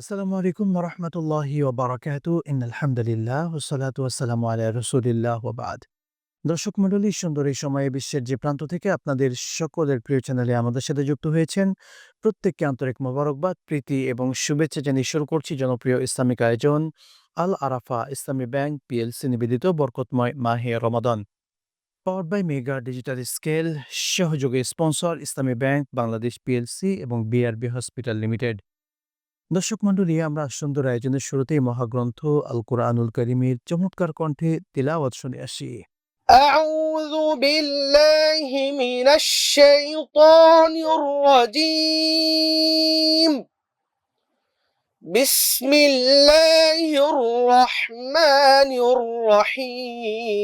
আসসালামু আলাইকুম রহমতুল্লাহি ওবরাকাত। ইন আলহামদুলিল্লাহ ওসালাতু আসসালামু আলা রসুলিল্লাহ ওবাদ। দর্শক মণ্ডলী, সুন্দর এই সময়ে বিশ্বের যে প্রান্ত থেকে আপনাদের সকলের প্রিয় চ্যানেলে আমাদের সাথে যুক্ত হয়েছেন, প্রত্যেককে আন্তরিক মোবারকবাদ, প্রীতি এবং শুভেচ্ছা জানিয়ে শুরু করছি জনপ্রিয় ইসলামিক আয়োজন আল আরাফা ইসলামী ব্যাংক পিএলসি নিবেদিত বরকতময় মাহে Ramadan. Power by mega digital scale সহযোগী sponsor Islami bank, Bangladesh PLC এবং বিআরবি হসপিটাল লিমিটেড। দর্শক মন্ডলী আমরা সুন্দর আয়োজনের শুরুতেই মহাগ্রন্থ আল কোরআনুল করিমের চমৎকার কণ্ঠে তিলাওয়াত শুনে আসি أعوذ بالله من الشيطان الرجيم بسم الله الرحمن الرحيم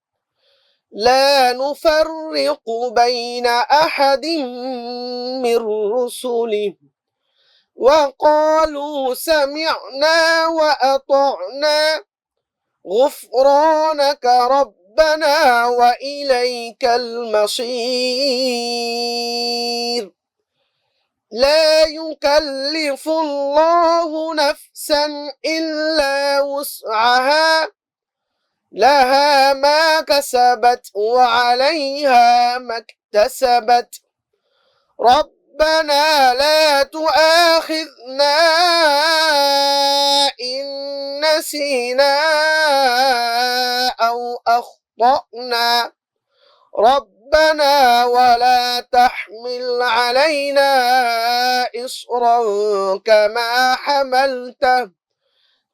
لا نفرق بين أحد من رسله. وقالوا سمعنا وأطعنا. غفرانك ربنا وإليك المصير. لا يكلف الله نفسا إلا وسعها. لها ما كسبت وعليها ما اكتسبت. ربنا لا تؤاخذنا إن نسينا أو أخطأنا. ربنا ولا تحمل علينا إصرا كما حملته.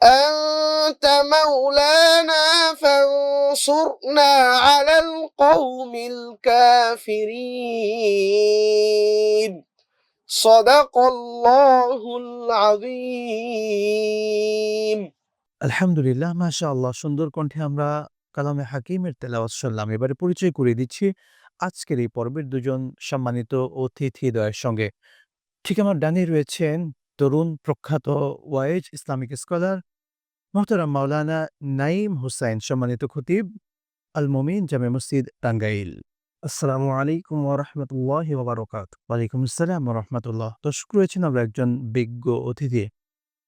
أنت مولانا فانصرنا على القوم الكافرين صدق الله العظيم আলহামদুলিল্লাহ মাশা আল্লাহ সুন্দর কণ্ঠে আমরা কালামে হাকিমের তেলাওয়াত শুনলাম এবারে পরিচয় করিয়ে দিচ্ছি আজকের এই পর্বের দুজন সম্মানিত অতিথিদ্বয়ের সঙ্গে ঠিক আমার ডানে রয়েছেন তরুণ প্রখ্যাত ওয়াইজ ইসলামিক স্কলার মোহতারাম মাওলানা নাইম হুসাইন, সম্মানিত খতিব আল মোমিন জামে মসজিদ টাঙ্গাইল। আসসালামু আলাইকুম ওরহমতুল্লাহ ওবরকাত ওয়ালাইকুম আসসালাম রহমতুল্লাহ দর্শক রয়েছেন আমরা একজন বিজ্ঞ অতিথি।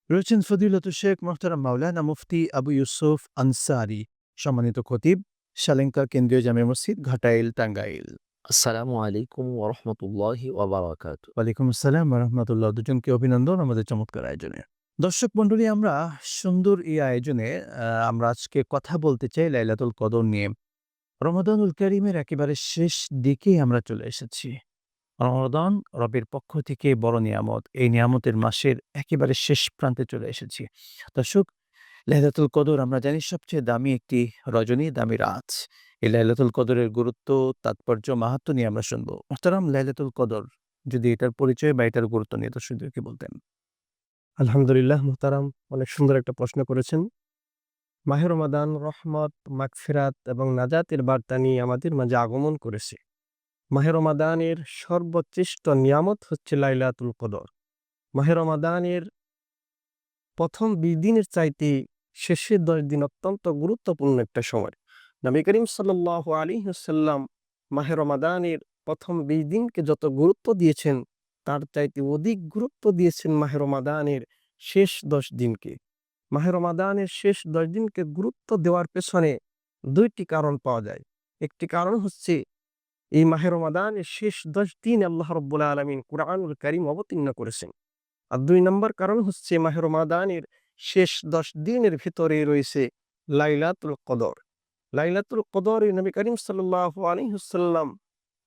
রয়েছেন ফদিলত শেখ মোহতারাম মাওলানা মুফতি আবু ইউসুফ আনসারি, সম্মানিত খতিব শালেঙ্কা কেন্দ্রীয় জামে মসজিদ, ঘাটাইল, টাঙ্গাইল। আসসালামু আলাইকুম ওরহমতুল্লাহি ওবরাকাত ওয়ালাইকুম আসসালাম রহমতুল্লাহ দুজনকে অভিনন্দন আমাদের চমৎকার আয়োজনে? দর্শক মন্ডলী আমরা সুন্দর এই আয়োজনে আমরা আজকে কথা বলতে চাই লাইলাতুল কদর নিয়ে। রমাদানুল করিমের একেবারে শেষ দিকেই আমরা চলে এসেছি। রমাদান রবের পক্ষ থেকে বড় নিয়ামত। এই নিয়ামতের মাসের একেবারে শেষ প্রান্তে চলে এসেছি। দর্শক, লাইলাতুল কদর আমরা জানি সবচেয়ে দামি একটি রজনী, দামি রাত। এই লাইলাতুল কদরের গুরুত্ব, তাৎপর্য, মাহাত্ম নিয়ে আমরা শুনব। মোহতারাম, লাইলাতুল কদর যদি এটার পরিচয় বা এটার গুরুত্ব নিয়ে দর্শকদেরকে বলতেন। আলহামদুলিল্লাহ, মুহতারাম, অনেক সুন্দর একটা প্রশ্ন করেছেন। মাহের রমাদান, রহমত, মাগফিরাত এবং নাজাতের বার্তা নিয়ে আমাদের মাঝে আগমন করেছে। মাহে রমাদানের সর্বশ্রেষ্ঠ নিয়ামত হচ্ছে লাইলাতুল কদর। মাহে রমাদানের প্রথম বিশ দিনের চাইতে শেষের দশ দিন অত্যন্ত গুরুত্বপূর্ণ একটা সময়। নবী করিম সাল্লাহ আলী সাল্লাম মাহে রমাদানের প্রথম বিশ দিনকে যত গুরুত্ব দিয়েছেন, তার চাইতে অধিক গুরুত্ব দিয়েছেন মাহে রমাদানের শেষ দশ দিনকে। মাহে রমাদানের শেষ দশ দিনকে গুরুত্ব দেওয়ার পেছনে দুইটি কারণ পাওয়া যায়। একটি কারণ হচ্ছে, এই মাহে রমাদানের শেষ দশ দিন আল্লাহ রব্বুল আলমিন কুরআনুল করিম অবতীর্ণ করেছেন। আর দুই নম্বর কারণ হচ্ছে, মাহে রমাদানের শেষ দশ দিনের ভিতরে রয়েছে লাইলাতুল কদর। লাইলাতুল কদর নবী করিম সাল্লাহ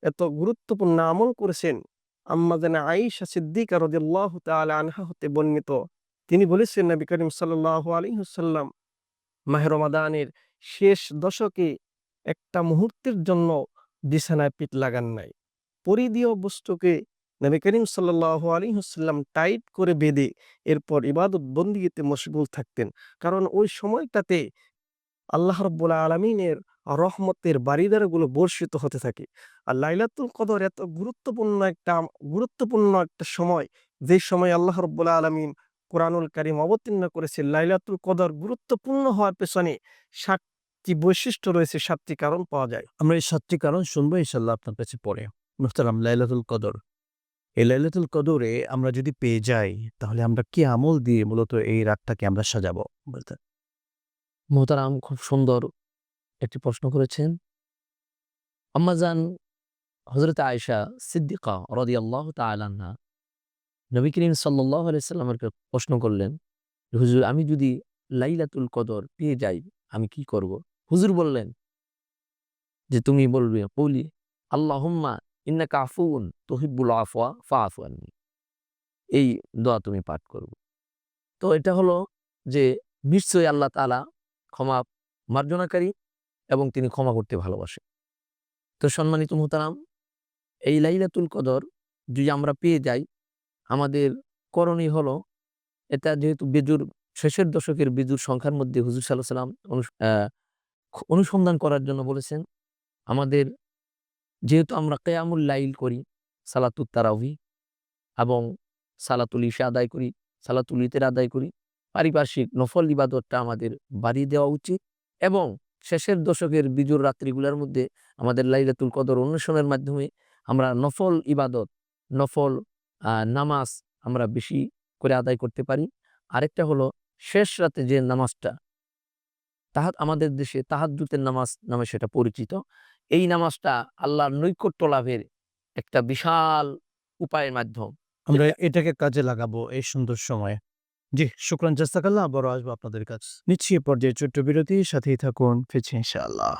এত গুরুত্বপূর্ণ আমল করেছেন। আম্মাদানা আইসা সিদ্দিকা রদিয়াল্লাহ তাআলা আনহা হতে বর্ণিত। তিনি বলেছেন, নবী করিম সাল্লাহ আলহিহসাল্লাম মাহের রমাদানের শেষ দশকে একটা মুহূর্তের জন্য বিছানায় পিঠ লাগান নাই। পরিধীয় বস্তুকে নবী করিম সাল্লাহ হুসাল্লাম টাইট করে বেঁধে এরপর ইবাদত বন্দিগিতে মশগুল থাকতেন। কারণ ওই সময়টাতে আল্লাহ রব্বুল্লা আলমিনের রহমতের বাড়িদারগুলো বর্ষিত হতে থাকে। আর লাইলাতুল কদর এত গুরুত্বপূর্ণ একটা গুরুত্বপূর্ণ একটা সময়, যে সময় আল্লাহ রব্বুল্লা আলমিন কোরআনুল কারিম অবতীর্ণ করেছে লাইলাতুল কদর গুরুত্বপূর্ণ হওয়ার পেছনে সাতটি বৈশিষ্ট্য রয়েছে, সাতটি কারণ পাওয়া যায়। আমরা এই সাতটি কারণ শুনব ইনশাল্লাহ আপনার কাছে পরে। মুহতারাম, লাইলাতুল কদর। এই লাইলাতুল কদরে আমরা যদি পেয়ে যাই, তাহলে আমরা কি আমল দিয়ে মূলত এই রাতটাকে আমরা সাজাবো? বলতে মোহতারাম খুব সুন্দর একটি প্রশ্ন করেছেন। আম্মাজান হজরত আয়েশা সিদ্দিকা রদি আল্লাহ তালান্না নবী করিম সাল্লাহ প্রশ্ন করলেন, হুজুর, আমি যদি লাইলাতুল কদর পেয়ে যাই, আমি কি করব? হুজুর বললেন, যে তুমি বলবে, বলি, আল্লাহুম্মা ইন্না কাফুন তহিবুল আফওয়া ফা আফওয়ানি এই দোয়া তুমি পাঠ করবে। তো এটা হলো যে নিশ্চয়ই আল্লাহ তালা ক্ষমা মার্জনাকারী এবং তিনি ক্ষমা করতে ভালোবাসেন তো সম্মানিত মোহতারাম, এই লাইলাতুল কদর যদি আমরা পেয়ে যাই, আমাদের করণীয় হলো, এটা যেহেতু বেজুর শেষের দশকের বেজুর সংখ্যার মধ্যে হুজুর সাল্লাহ সাল্লাম অনুসন্ধান করার জন্য বলেছেন, আমাদের যেহেতু আমরা কেয়ামুল লাইল করি, সালাতুত তারাউহি এবং সালাতুল ইশা আদায় করি, সালাতুল ইতের আদায় করি পারিপার্শ্বিক নফল ইবাদতটা আমাদের বাড়িয়ে দেওয়া উচিত এবং শেষের দশকের বিজুর রাত্রিগুলোর মধ্যে আমাদের লাইলাতুল কদর অন্বেষণের মাধ্যমে আমরা নফল ইবাদত নফল নামাজ আমরা বেশি করে আদায় করতে পারি। আরেকটা হলো শেষ রাতে যে নামাজটা তাহাত আমাদের দেশে তাহাজ্জুতের নামাজ নামে সেটা পরিচিত। এই নামাজটা আল্লাহর নৈকট্য লাভের একটা বিশাল উপায়ের মাধ্যম। আমরা এটাকে কাজে লাগাবো এই সুন্দর সময়ে। জি, শুক্রান জাস্তাকাল্লাহ আবারও আসব আপনাদের কাছে। নিচ্ছি এ পর্যায়ে ছোট্ট বিরতি, সাথেই থাকুন, ফিরছি ইনশাআল্লাহ।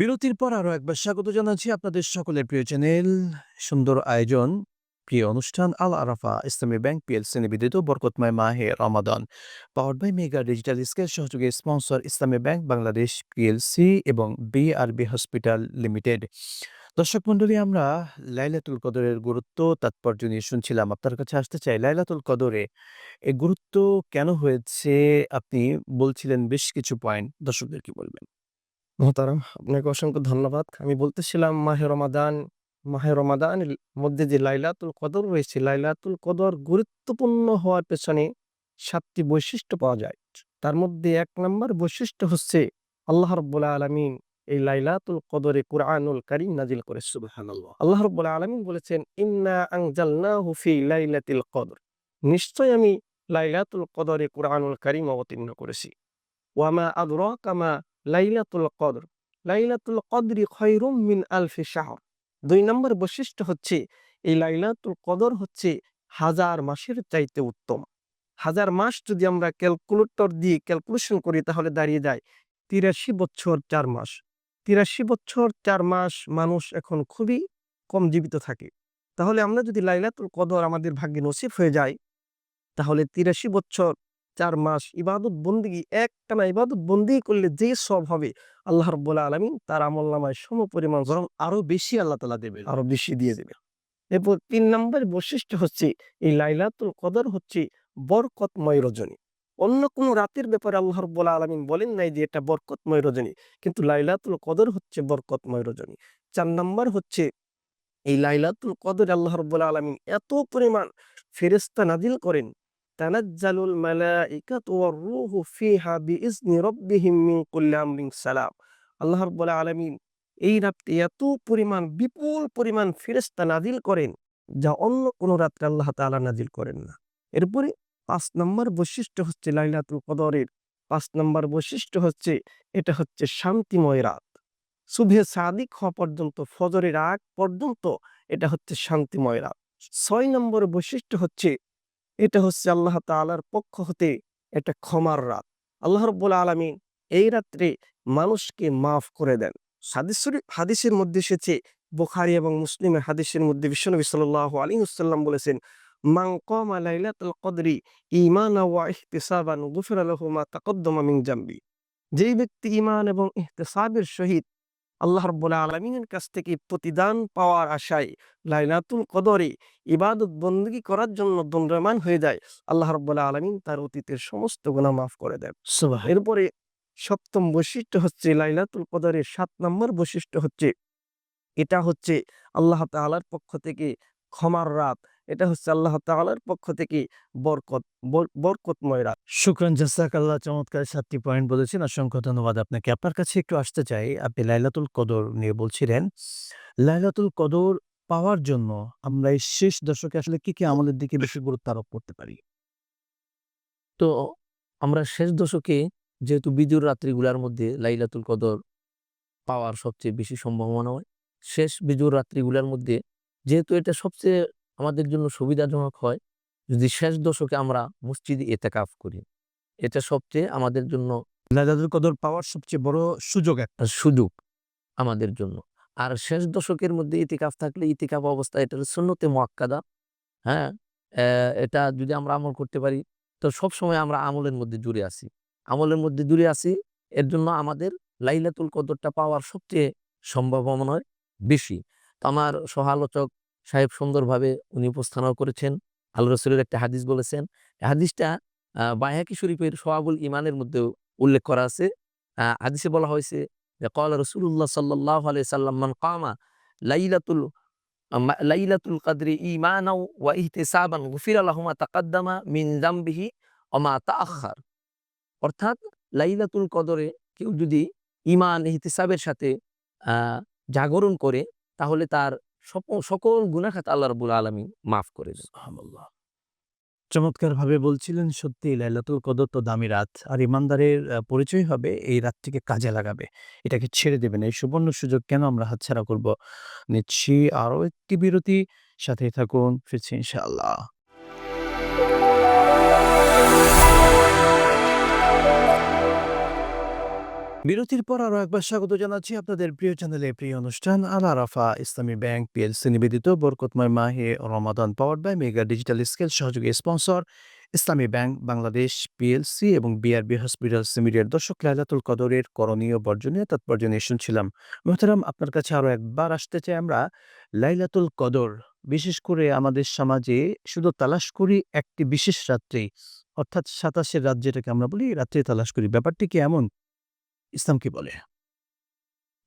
বিরতির পর আরও একবার স্বাগত জানাচ্ছি আপনাদের সকলের প্রিয় চ্যানেল। সুন্দর আয়োজন, প্রিয় অনুষ্ঠান, আল আরাফা, ইসলামী ব্যাংক, পিএলসি নিবেদিত বরকতময় মাহে Ramadan. Power by mega digital scale সহযোগী sponsor Islami bank, Bangladesh PLC এবং বিআরবি হসপিটাল লিমিটেড। দর্শক মন্ডলী, আমরা লাইলাতুল কদরের গুরুত্ব, তাৎপর্য নিয়ে শুনছিলাম। আপনার কাছে আসতে চাই, লাইলাতুল কদরে এই গুরুত্ব কেন হয়েছে? আপনি বলছিলেন বেশ কিছু পয়েন্ট দর্শকদের কি বলবেন? মহতারাম, আপনাকে অসংখ্য ধন্যবাদ। আমি বলতেছিলাম, মাহে রমাদান, মাহে রমাদানের মধ্যে যে লাইলাতুল কদর রয়েছে, লাইলাতুল কদর গুরুত্বপূর্ণ হওয়ার পেছনে সাতটি বৈশিষ্ট্য পাওয়া যায়। তার মধ্যে এক নম্বর বৈশিষ্ট্য হচ্ছে, আল্লাহ রব্বুল আলমিন এই লাইলাতুল কদরে কুরআনুল কারীম নাজিল করে। সুবহানাল্লাহ। আল্লাহ রব্বুল আলমিন বলেছেন ইন্না আনজালনাহু ফি লাইলাতিল কদর। নিশ্চয় আমি লাইলাতুল কদরে কুরআনুল কারীম অবতীর্ণ করেছি। ওয়ামা আদরাকা মা লাইলাতুল কদর? লাইলাতুল কদরি খৈরুম মিন আলফি শাহর। দুই নম্বর বৈশিষ্ট্য হচ্ছে এই লাইলাতুল কদর হচ্ছে হাজার মাসের চাইতে উত্তম। হাজার মাস যদি আমরা ক্যালকুলেটর দিয়ে ক্যালকুলেশন করি তাহলে দাঁড়িয়ে যায় তিরাশি বছর চার মাস। তিরাশি বছর চার মাস মানুষ এখন খুবই কম জীবিত থাকে। তাহলে আমরা যদি লাইলাতুল কদর আমাদের ভাগ্যে নসিব হয়ে যায় তাহলে তিরাশি বছর চার মাস ইবাদত বন্দিগি একটানা ইবাদত বন্দি করলে যে সব হবে আল্লাহ রব্বুল আলমিন তার আমল নামায় সম পরিমাণ বরং আরও বেশি আল্লাহ তালা দেবে আরও বেশি দিয়ে দেবে এরপর তিন নম্বর বৈশিষ্ট্য হচ্ছে এই লাইলাতুল কদর হচ্ছে বরকতময় রজনী। অন্য কোনো রাতের ব্যাপারে আল্লাহ রব্বুল আলমিন বলেন নাই যে এটা বরকতময় রজনী। কিন্তু লাইলাতুল কদর হচ্ছে বরকতময় রজনী। চার নম্বর হচ্ছে এই লাইলাতুল কদর আল্লাহ রব্বুল আলমিন এত পরিমাণ ফেরেস্তা নাজিল করেন, তানাজ্জালুল সালাম। এই এত পরিমাণ, বিপুল পরিমাণ ফেরেশতা করেন, যা অন্য আল্লাহ করেন না। এরপরে পাঁচ নম্বর বৈশিষ্ট্য হচ্ছে লাইলাতুল কদরের। পাঁচ নম্বর বৈশিষ্ট্য হচ্ছে, এটা হচ্ছে শান্তিময় রাত। শুভে সাদিক হওয়া পর্যন্ত, ফজরের আগ পর্যন্ত এটা হচ্ছে শান্তিময় রাত। ছয় নম্বর বৈশিষ্ট্য হচ্ছে, এটা হচ্ছে আল্লাহ তাআলার পক্ষ হতে এটা ক্ষমার রাত। আল্লাহ রব্বুল আলমিন এই রাত্রে মানুষকে মাফ করে দেন। হাদিস হাদিসের মধ্যে এসেছে, বোখারি এবং মুসলিমের হাদিসের মধ্যে বিশ্বনবী সাল্লাল্লাহু আলাইহি ওয়াসাল্লাম বলেছেন মান কামা লাইলাতুল কদরি ঈমানা ওয়া ইহতিসাবান গুফিরা লাহু মা তাকদ্দামা মিন জামবি যেই ব্যক্তি ইমান এবং ইহতিসাবের সহিত আল্লাহ রাব্বুল আলামিনের কাছ থেকে প্রতিদান পাওয়ার আশায় লাইলাতুল কদরে ইবাদত বন্দী করার জন্য দণ্ডায়মান হয়ে যায় আল্লাহ রাব্বুল আলামিন তার অতীতের সমস্ত গুনাহ মাফ করে দেন। এরপরে সপ্তম বৈশিষ্ট্য হচ্ছে লাইলাতুল কদরের সাত নম্বর বৈশিষ্ট্য হচ্ছে এটা হচ্ছে আল্লাহ তাআলার পক্ষ থেকে ক্ষমার রাত। এটা হচ্ছে আল্লাহ তাআলার পক্ষ থেকে বরকত বর- বরকতময় রাত। শুক্রান জাসাক আল্লাহ চমৎকার সাতটি পয়েন্ট বলেছেন। অসংখ্য ধন্যবাদ আপনাকে। আপনার কাছে একটু আসতে চাই। আপনি লাইলাতুল কদর নিয়ে বলছিলেন। লাইলাতুল কদর পাওয়ার জন্য আমরা এই শেষ দশকে আসলে কি কি আমাদের দিকে বেশি গুরুত্ব আরোপ করতে পারি? তো, আমরা শেষ দশকে যেহেতু বিজুর রাত্রিগুলার মধ্যে লাইলাতুল কদর পাওয়ার সবচেয়ে বেশি সম্ভাবনা হয়, শেষ বিজুর রাত্রিগুলার মধ্যে যেহেতু এটা সবচেয়ে আমাদের জন্য সুবিধাজনক হয় যদি শেষ দশকে আমরা মসজিদে এতেকাফ করি। এটা সবচেয়ে আমাদের জন্য লাইলাতুল কদর পাওয়ার সবচেয়ে বড় সুযোগ একটা। সুযোগ আমাদের জন্য। আর শেষ দশকের মধ্যে ইতিকাফ থাকলে ইতিকাফ অবস্থা এটা সুন্নতে মোয়াক্কাদা হ্যাঁ? এটা যদি আমরা আমল করতে পারি তো সব সময় আমরা আমলের মধ্যে জুড়ে আছি। আমলের মধ্যে জুড়ে আছি এর জন্য আমাদের লাইলাতুল কদরটা পাওয়ার সবচেয়ে সম্ভাবনা বেশি। তো আমার সহালোচক সাহেব সুন্দরভাবে উনি উপস্থানও করেছেন। আল্লাহ রসুলের একটা হাদিস বলেছেন। হাদিসটা আহ, বাইহাকি শরীফের সোহাবুল ইমানের মধ্যে উল্লেখ করা আছে। হাদিসে বলা হয়েছে কল রসুল্লাহ সাল্লাহ আলাই সাল্লাম কামা লাইলাতুল লাইলাতুল কাদরি ইমানাও ওয়া ইহতিসাবান গুফিরা লাহু মা তাকাদ্দামা মিন যামবিহি ওয়া মা তাআখার অর্থাৎ লাইলাতুল কদরে কেউ যদি ইমান ইহতিসাবের সাথে জাগরণ করে তাহলে তার সকল গুনাখাত আল্লাহ রবুল আলমী মাফ করে। চমৎকারভাবে বলছিলেন সত্যি লাইলাতুল কদর তো দামি রাত, আর ইমানদারের পরিচয় হবে এই রাতটিকে কাজে লাগাবে। এটাকে ছেড়ে দেবেন। এই সুবর্ণ সুযোগ কেন আমরা হাতছাড়া করব? নিচ্ছি আরও একটি বিরতি সাথে থাকুন, ফিরছি ইনশাআল্লাহ। বিরতির পর আরও একবার স্বাগত জানাচ্ছি আপনাদের প্রিয় চ্যানেলে। প্রিয় অনুষ্ঠান, আল আরাফা, ইসলামী ব্যাংক পিএলসি নিবেদিত, বরকতময় মাহে Ramadan power by mega digital scale সহযোগী sponsor Islami bank, Bangladesh PLC এবং বিআরবি হসপিটাল সিমিডিয়ার দর্শক লাইলাতুল কদরের করণীয় বর্জনীয় তাৎপর্য নিয়ে শুনছিলাম মোহতারাম, আপনার কাছে আরও একবার আসতে চাই আমরা। লাইলাতুল কদর, বিশেষ করে আমাদের সমাজে শুধু তালাশ করি একটি বিশেষ রাত্রি অর্থাৎ সাতাশের রাত যেটাকে আমরা বলি, রাত্রে তালাশ করি। ব্যাপারটি কি এমন? ইসলাম কি বলে।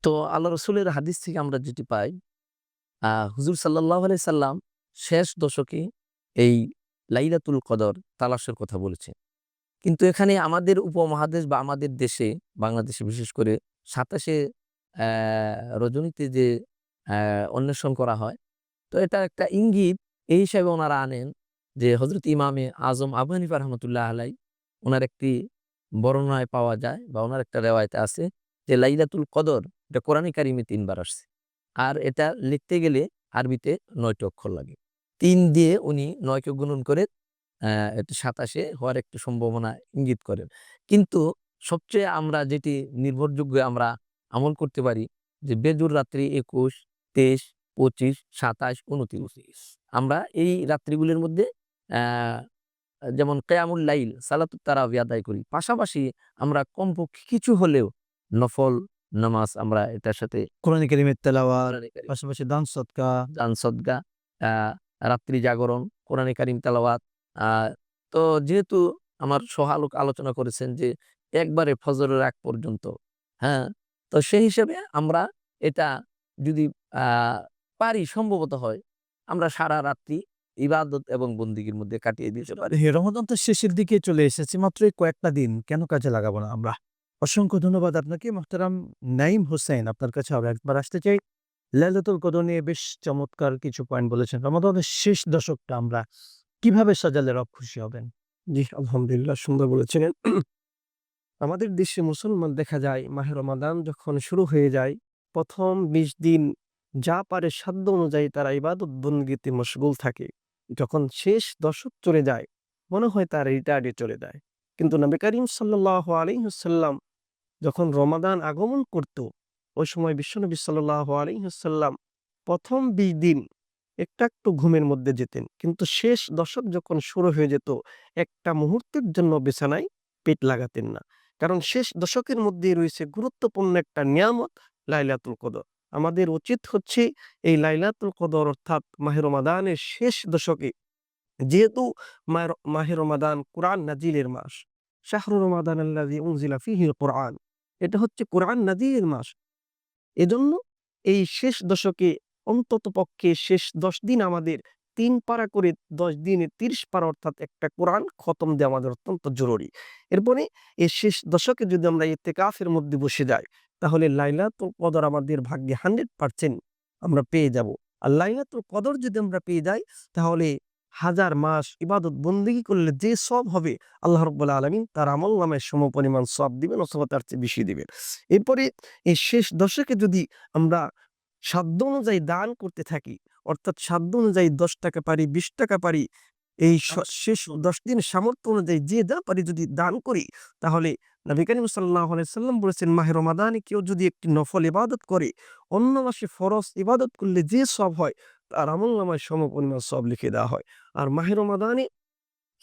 তো আল্লাহ রসুলের হাদিস থেকে আমরা যেটি পাই হুজুর সাল্লাহ আলাই সাল্লাম শেষ দশকে এই লাইলাতুল কদর তালাশের কথা বলেছে কিন্তু এখানে আমাদের উপমহাদেশ বা আমাদের দেশে, বাংলাদেশে বিশেষ করে সাতাশে রজনীতে যে অন্বেষণ করা হয়, তো এটা একটা ইঙ্গিত। এই হিসাবে ওনারা আনেন যে হজরত ইমামে আজম আবু রহমতুল্লাহ আলাই ওনার একটি বর্ণনায় পাওয়া যায় বা ওনার একটা রেওয়ায়তে আছে যে, লাইলাতুল কদর এটা কোরআনী কারিমে তিনবার আসছে। আর এটা লিখতে গেলে আরবিতে নয়টি অক্ষর লাগে। তিন দিয়ে উনি নয়কে গুণন করে সাতাশে হওয়ার একটা সম্ভাবনা ইঙ্গিত করেন। কিন্তু সবচেয়ে আমরা যেটি নির্ভরযোগ্য আমরা আমল করতে পারি যে, বেজুর রাত্রি একুশ, তেইশ, পঁচিশ, সাতাশ, উনত্রিশ। আমরা এই রাত্রিগুলির মধ্যে যেমন কেয়ামুল লাইল সালাতুত তারাবি আদায় করি। পাশাপাশি আমরা কমপক্ষে কিছু হলেও নফল নামাজ আমরা এটার সাথে কোরআন কারিমের তেলাওয়াত পাশাপাশি দান দান রাত্রি জাগরণ কোরআনে কারিম তেলাওয়াত। আহ, তো যেহেতু আমার সহালোক আলোচনা করেছেন যে একবারে ফজরের আগ পর্যন্ত হ্যাঁ তো সেই হিসেবে আমরা এটা যদি আহ, পারি সম্ভবত হয় আমরা সারা রাত্রি ইবাদত এবং বন্দিগির মধ্যে কাটিয়ে দিতে পারি। হে, রমাদান তো শেষের দিকে চলে এসেছে মাত্র এই কয়েকটা দিন কেন কাজে লাগাবো না আমরা? অসংখ্য ধন্যবাদ আপনাকে। মোহতারাম নাইম হোসেন আপনার কাছে আরও একবার আসতে চাই। লাইলাতুল কদর নিয়ে বেশ চমৎকার কিছু পয়েন্ট বলেছেন। রমাদানের শেষ দশকটা আমরা কীভাবে সাজালে রব খুশি হবেন? জি আলহামদুলিল্লাহ সুন্দর বলেছেন। আমাদের দেশে মুসলমান দেখা যায় মাহে রমাদান যখন শুরু হয়ে যায় প্রথম বিশ দিন যা পারে সাধ্য অনুযায়ী তারা ইবাদত বন্দীতে মশগুল থাকে। যখন শেষ দশক চলে যায়, মনে হয় তার রিটায়ার্ডে চলে যায়। কিন্তু নবী করিম সাল্লাহ আলহিহসাল্লাম যখন রমাদান আগমন করত, ওই সময় বিশ্বনবী সাল্লাহ আলহিহসাল্লাম প্রথম বিশ দিন একটা একটু ঘুমের মধ্যে যেতেন। কিন্তু শেষ দশক যখন শুরু হয়ে যেত, একটা মুহূর্তের জন্য বিছানায় পেট লাগাতেন না। কারণ শেষ দশকের মধ্যে রয়েছে গুরুত্বপূর্ণ একটা নিয়ামত, লাইলাতুল কদর। আমাদের উচিত হচ্ছে এই লাইলাতুল কদর অর্থাৎ মাহের রমাদানের শেষ দশকে, যেহেতু মায়ের- মাহে রমাদান কোরআন নাজিলের মাস, শাহরু রমাদান আল্লাযী উনজিলা কোরআন, এটা হচ্ছে কোরআন নাজিলের মাস। এজন্য এই শেষ দশকে অন্তত পক্ষে শেষ দশ দিন আমাদের তিন পারা করে দশ দিনে তিরিশ পারা অর্থাৎ একটা কোরআন খতম দেওয়া আমাদের অত্যন্ত জরুরি। এরপরে এই শেষ দশকে যদি আমরা এতে কাফের মধ্যে বসে যাই তাহলে লাইলাতুল কদর আমাদের ভাগ্যে হান্ড্রেড পার্সেন্ট আমরা পেয়ে যাব। আর লাইলাতুল কদর যদি আমরা পেয়ে যাই, তাহলে হাজার মাস ইবাদত বন্দিগি করলে যে সব হবে, আল্লাহ রব্বুল্লা আলমিন তার আমল নামের সম পরিমাণ সব দিবেন, অথবা তার চেয়ে বেশি দিবেন। এরপরে এই শেষ দশকে যদি আমরা সাধ্য অনুযায়ী দান করতে থাকি, অর্থাৎ সাধ্য অনুযায়ী দশ টাকা পারি, বিশ টাকা পারি এই স- শেষ দশ দিন সামর্থ্য অনুযায়ী যে যা পারি যদি দান করি তাহলে নবী করিম সাল্লাহ সাল্লাম বলেছেন মাহে রমাদানে কেউ যদি একটি নফল ইবাদত করে অন্য মাসে ফরজ ইবাদত করলে যে সব হয় তার আমল নামায় সম পরিমাণ সব লিখে দেওয়া হয়। আর মাহে রমাদানে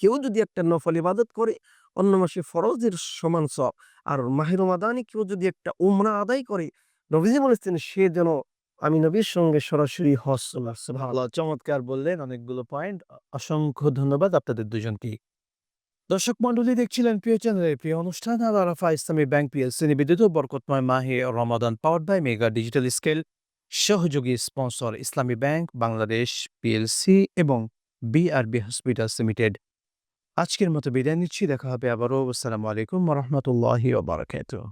কেউ যদি একটা নফল ইবাদত করে অন্য মাসে ফরজের সমান সব। আর মাহে রমাদানে কেউ যদি একটা উমরা আদায় করে নবীজি বলেছেন সে যেন আমি নবীর সঙ্গে সরাসরি আসছে। ভালো, চমৎকার বললেন অনেকগুলো পয়েন্ট অসংখ্য ধন্যবাদ আপনাদের দুজনকে। দর্শক মন্ডলী দেখছিলেন প্রিয় চ্যানেলের প্রিয় অনুষ্ঠান। আল আরাফা ইসলামী ব্যাংক পিএলসি নিবেদিত বরকতময় মাহে Ramadan power by mega digital scale সহযোগী sponsor Islami bank, Bangladesh PLC এবং বিআরবি হসপিটালস লিমিটেড আজকের মতো বিদায় নিচ্ছি। দেখা হবে আবারও। আসসালামু আলাইকুম রহমতুল্লাহি ওবরাকাতুহ